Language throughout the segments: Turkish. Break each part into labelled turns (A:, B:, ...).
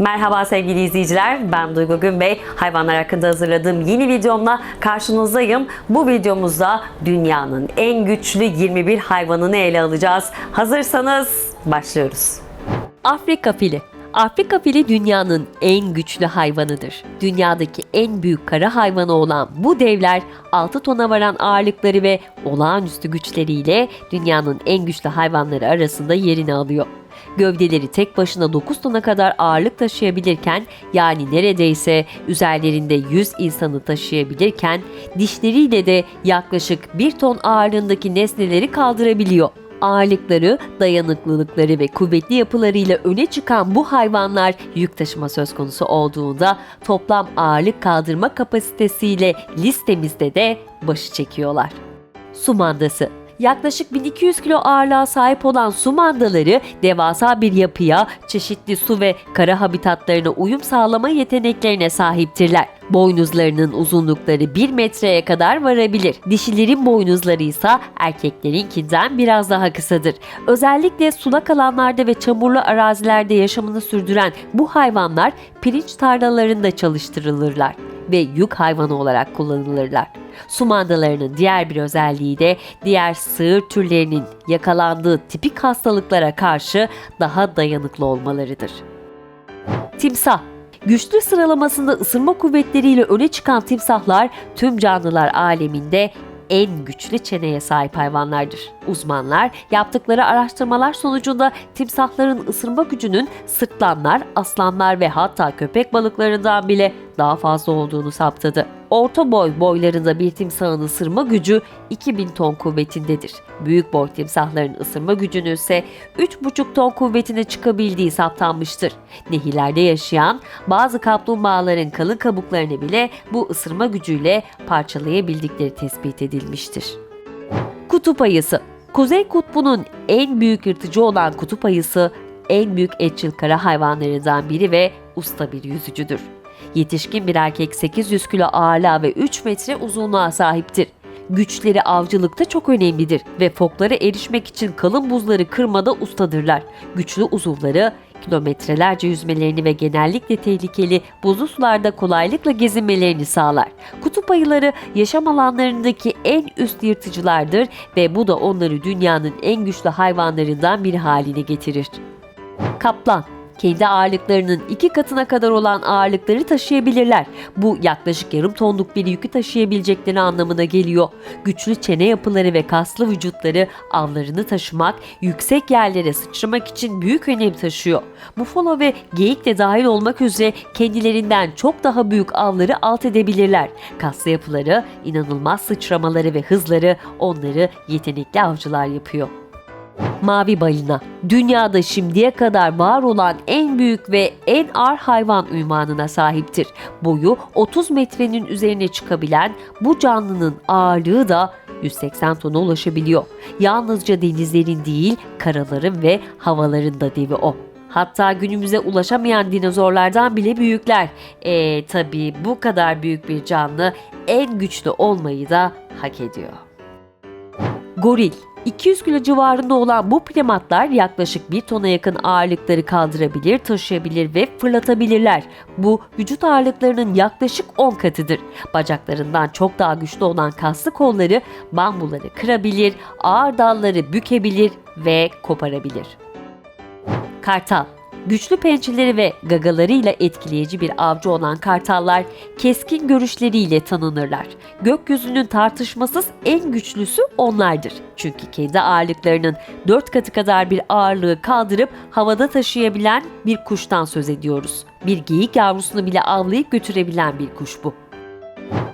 A: Merhaba sevgili izleyiciler, ben Duygu Günbey. Hayvanlar hakkında hazırladığım yeni videomla karşınızdayım. Bu videomuzda dünyanın en güçlü 21 hayvanını ele alacağız. Hazırsanız başlıyoruz.
B: Afrika fili. Afrika fili dünyanın en güçlü hayvanıdır. Dünyadaki en büyük kara hayvanı olan bu devler 6 tona varan ağırlıkları ve olağanüstü güçleriyle dünyanın en güçlü hayvanları arasında yerini alıyor. Gövdeleri tek başına 9 tona kadar ağırlık taşıyabilirken yani neredeyse üzerlerinde 100 insanı taşıyabilirken dişleriyle de yaklaşık 1 ton ağırlığındaki nesneleri kaldırabiliyor. Ağırlıkları, dayanıklılıkları ve kuvvetli yapılarıyla öne çıkan bu hayvanlar yük taşıma söz konusu olduğunda toplam ağırlık kaldırma kapasitesiyle listemizde de başı çekiyorlar. Su mandası Yaklaşık 1200 kilo ağırlığa sahip olan su mandaları devasa bir yapıya, çeşitli su ve kara habitatlarına uyum sağlama yeteneklerine sahiptirler. Boynuzlarının uzunlukları 1 metreye kadar varabilir. Dişilerin boynuzları ise erkeklerinkinden biraz daha kısadır. Özellikle sulak alanlarda ve çamurlu arazilerde yaşamını sürdüren bu hayvanlar pirinç tarlalarında çalıştırılırlar ve yük hayvanı olarak kullanılırlar. Su mandalarının diğer bir özelliği de diğer sığır türlerinin yakalandığı tipik hastalıklara karşı daha dayanıklı olmalarıdır. Timsah Güçlü sıralamasında ısırma kuvvetleriyle öne çıkan timsahlar tüm canlılar aleminde en güçlü çeneye sahip hayvanlardır. Uzmanlar yaptıkları araştırmalar sonucunda timsahların ısırma gücünün sırtlanlar, aslanlar ve hatta köpek balıklarından bile daha fazla olduğunu saptadı. Orta boy boylarında bir timsahın ısırma gücü 2000 ton kuvvetindedir. Büyük boy timsahların ısırma gücünün ise 3,5 ton kuvvetine çıkabildiği saptanmıştır. Nehirlerde yaşayan bazı kaplumbağaların kalın kabuklarını bile bu ısırma gücüyle parçalayabildikleri tespit edilmiştir. Kutup ayısı Kuzey kutbunun en büyük yırtıcı olan kutup ayısı en büyük etçil kara hayvanlarından biri ve usta bir yüzücüdür. Yetişkin bir erkek 800 kilo ağırlığa ve 3 metre uzunluğa sahiptir. Güçleri avcılıkta çok önemlidir ve foklara erişmek için kalın buzları kırmada ustadırlar. Güçlü uzuvları kilometrelerce yüzmelerini ve genellikle tehlikeli buzlu sularda kolaylıkla gezinmelerini sağlar. Kutup ayıları yaşam alanlarındaki en üst yırtıcılardır ve bu da onları dünyanın en güçlü hayvanlarından biri haline getirir. Kaplan kendi ağırlıklarının iki katına kadar olan ağırlıkları taşıyabilirler. Bu yaklaşık yarım tonluk bir yükü taşıyabilecekleri anlamına geliyor. Güçlü çene yapıları ve kaslı vücutları avlarını taşımak, yüksek yerlere sıçramak için büyük önem taşıyor. Bufalo ve geyik de dahil olmak üzere kendilerinden çok daha büyük avları alt edebilirler. Kaslı yapıları, inanılmaz sıçramaları ve hızları onları yetenekli avcılar yapıyor. Mavi balina. Dünyada şimdiye kadar var olan en büyük ve en ağır hayvan ünvanına sahiptir. Boyu 30 metrenin üzerine çıkabilen bu canlının ağırlığı da 180 tona ulaşabiliyor. Yalnızca denizlerin değil, karaların ve havaların da devi o. Hatta günümüze ulaşamayan dinozorlardan bile büyükler. E tabi bu kadar büyük bir canlı en güçlü olmayı da hak ediyor. Goril 200 kilo civarında olan bu primatlar yaklaşık 1 tona yakın ağırlıkları kaldırabilir, taşıyabilir ve fırlatabilirler. Bu vücut ağırlıklarının yaklaşık 10 katıdır. Bacaklarından çok daha güçlü olan kaslı kolları bambuları kırabilir, ağır dalları bükebilir ve koparabilir. Kartal Güçlü pençeleri ve gagalarıyla etkileyici bir avcı olan kartallar keskin görüşleriyle tanınırlar. Gökyüzünün tartışmasız en güçlüsü onlardır. Çünkü kendi ağırlıklarının 4 katı kadar bir ağırlığı kaldırıp havada taşıyabilen bir kuştan söz ediyoruz. Bir geyik yavrusunu bile avlayıp götürebilen bir kuş bu.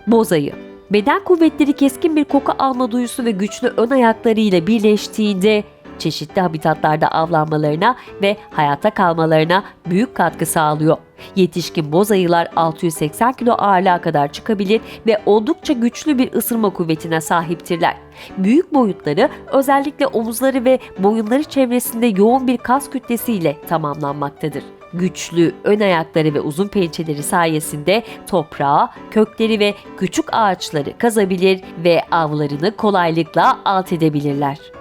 B: Bozayı Beden kuvvetleri keskin bir koku alma duyusu ve güçlü ön ayaklarıyla birleştiğinde çeşitli habitatlarda avlanmalarına ve hayatta kalmalarına büyük katkı sağlıyor. Yetişkin boz ayılar 680 kilo ağırlığa kadar çıkabilir ve oldukça güçlü bir ısırma kuvvetine sahiptirler. Büyük boyutları özellikle omuzları ve boyunları çevresinde yoğun bir kas kütlesiyle tamamlanmaktadır. Güçlü ön ayakları ve uzun pençeleri sayesinde toprağı, kökleri ve küçük ağaçları kazabilir ve avlarını kolaylıkla alt edebilirler.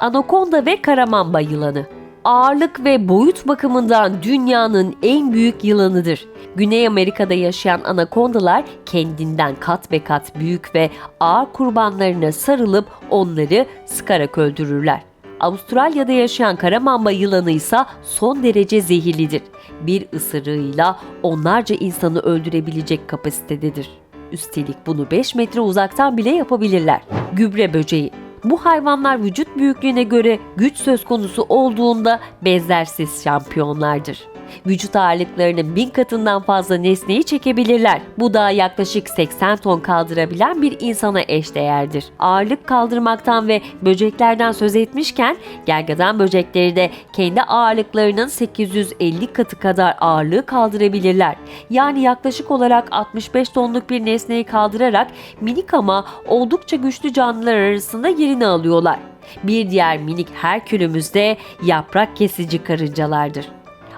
B: Anakonda ve karamamba yılanı ağırlık ve boyut bakımından dünyanın en büyük yılanıdır. Güney Amerika'da yaşayan anakondalar kendinden kat be kat büyük ve ağır kurbanlarına sarılıp onları sıkarak öldürürler. Avustralya'da yaşayan kara mamba yılanı ise son derece zehirlidir. Bir ısırığıyla onlarca insanı öldürebilecek kapasitededir. Üstelik bunu 5 metre uzaktan bile yapabilirler. Gübre böceği bu hayvanlar vücut büyüklüğüne göre güç söz konusu olduğunda benzersiz şampiyonlardır. Vücut ağırlıklarının bin katından fazla nesneyi çekebilirler. Bu da yaklaşık 80 ton kaldırabilen bir insana eşdeğerdir. Ağırlık kaldırmaktan ve böceklerden söz etmişken gergedan böcekleri de kendi ağırlıklarının 850 katı kadar ağırlığı kaldırabilirler. Yani yaklaşık olarak 65 tonluk bir nesneyi kaldırarak minik ama oldukça güçlü canlılar arasında yerini alıyorlar. Bir diğer minik Herkülümüz de yaprak kesici karıncalardır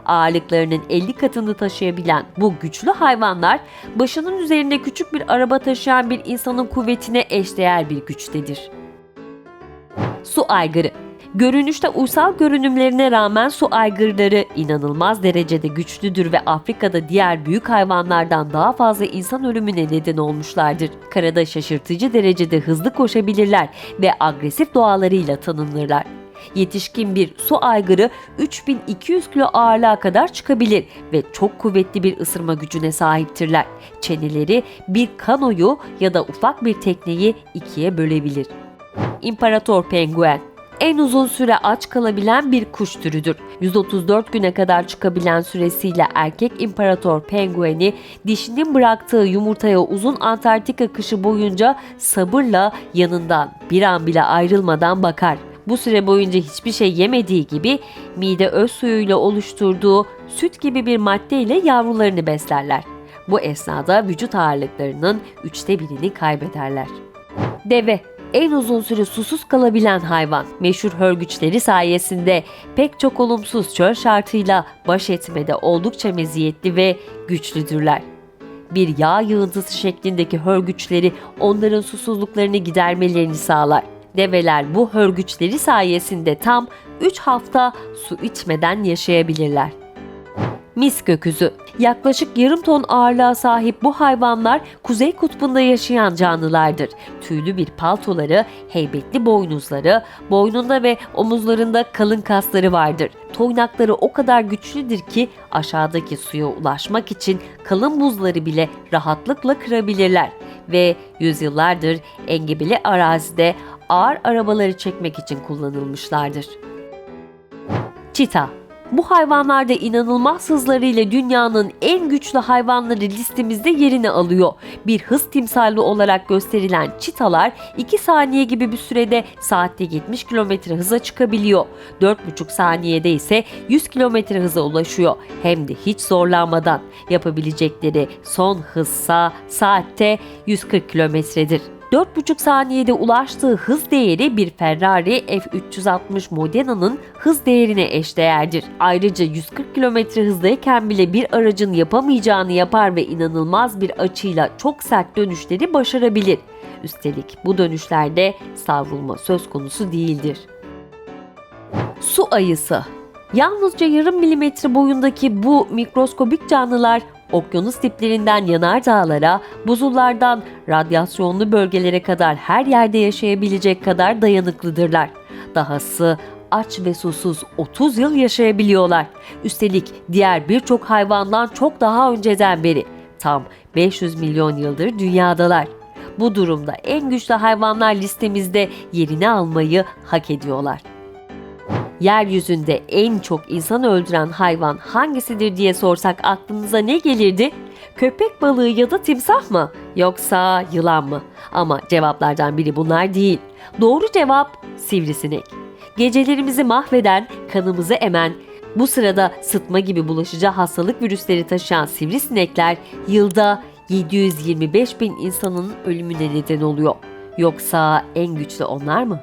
B: ağırlıklarının 50 katını taşıyabilen bu güçlü hayvanlar başının üzerinde küçük bir araba taşıyan bir insanın kuvvetine eşdeğer bir güçtedir. Su aygırı Görünüşte uysal görünümlerine rağmen su aygırları inanılmaz derecede güçlüdür ve Afrika'da diğer büyük hayvanlardan daha fazla insan ölümüne neden olmuşlardır. Karada şaşırtıcı derecede hızlı koşabilirler ve agresif doğalarıyla tanınırlar. Yetişkin bir su aygırı 3200 kilo ağırlığa kadar çıkabilir ve çok kuvvetli bir ısırma gücüne sahiptirler. Çeneleri bir kanoyu ya da ufak bir tekneyi ikiye bölebilir. İmparator penguen en uzun süre aç kalabilen bir kuş türüdür. 134 güne kadar çıkabilen süresiyle erkek imparator pengueni dişinin bıraktığı yumurtaya uzun Antarktika kışı boyunca sabırla yanından bir an bile ayrılmadan bakar. Bu süre boyunca hiçbir şey yemediği gibi mide öz suyuyla oluşturduğu süt gibi bir maddeyle yavrularını beslerler. Bu esnada vücut ağırlıklarının üçte birini kaybederler. Deve en uzun süre susuz kalabilen hayvan. Meşhur hörgüçleri sayesinde pek çok olumsuz çöl şartıyla baş etmede oldukça meziyetli ve güçlüdürler. Bir yağ yığıntısı şeklindeki hörgüçleri onların susuzluklarını gidermelerini sağlar. Develer bu hörgüçleri sayesinde tam 3 hafta su içmeden yaşayabilirler. Mis göküzü. Yaklaşık yarım ton ağırlığa sahip bu hayvanlar Kuzey Kutbu'nda yaşayan canlılardır. Tüylü bir paltoları, heybetli boynuzları, boynunda ve omuzlarında kalın kasları vardır. Toynakları o kadar güçlüdür ki aşağıdaki suya ulaşmak için kalın buzları bile rahatlıkla kırabilirler ve yüzyıllardır engebeli arazide ağır arabaları çekmek için kullanılmışlardır. Çita bu hayvanlar da inanılmaz hızlarıyla dünyanın en güçlü hayvanları listemizde yerini alıyor. Bir hız timsali olarak gösterilen çitalar 2 saniye gibi bir sürede saatte 70 km hıza çıkabiliyor. 4,5 saniyede ise 100 km hıza ulaşıyor. Hem de hiç zorlanmadan. Yapabilecekleri son hızsa saatte 140 kilometredir. 4,5 saniyede ulaştığı hız değeri bir Ferrari F360 Modena'nın hız değerine eşdeğerdir. Ayrıca 140 km hızdayken bile bir aracın yapamayacağını yapar ve inanılmaz bir açıyla çok sert dönüşleri başarabilir. Üstelik bu dönüşlerde savrulma söz konusu değildir. Su ayısı Yalnızca yarım milimetre boyundaki bu mikroskobik canlılar okyanus diplerinden yanardağlara, buzullardan radyasyonlu bölgelere kadar her yerde yaşayabilecek kadar dayanıklıdırlar. Dahası aç ve susuz 30 yıl yaşayabiliyorlar. Üstelik diğer birçok hayvandan çok daha önceden beri tam 500 milyon yıldır dünyadalar. Bu durumda en güçlü hayvanlar listemizde yerini almayı hak ediyorlar. Yeryüzünde en çok insan öldüren hayvan hangisidir diye sorsak aklınıza ne gelirdi? Köpek balığı ya da timsah mı? Yoksa yılan mı? Ama cevaplardan biri bunlar değil. Doğru cevap sivrisinek. Gecelerimizi mahveden, kanımızı emen, bu sırada sıtma gibi bulaşıcı hastalık virüsleri taşıyan sivrisinekler yılda 725 bin insanın ölümüne neden oluyor. Yoksa en güçlü onlar mı?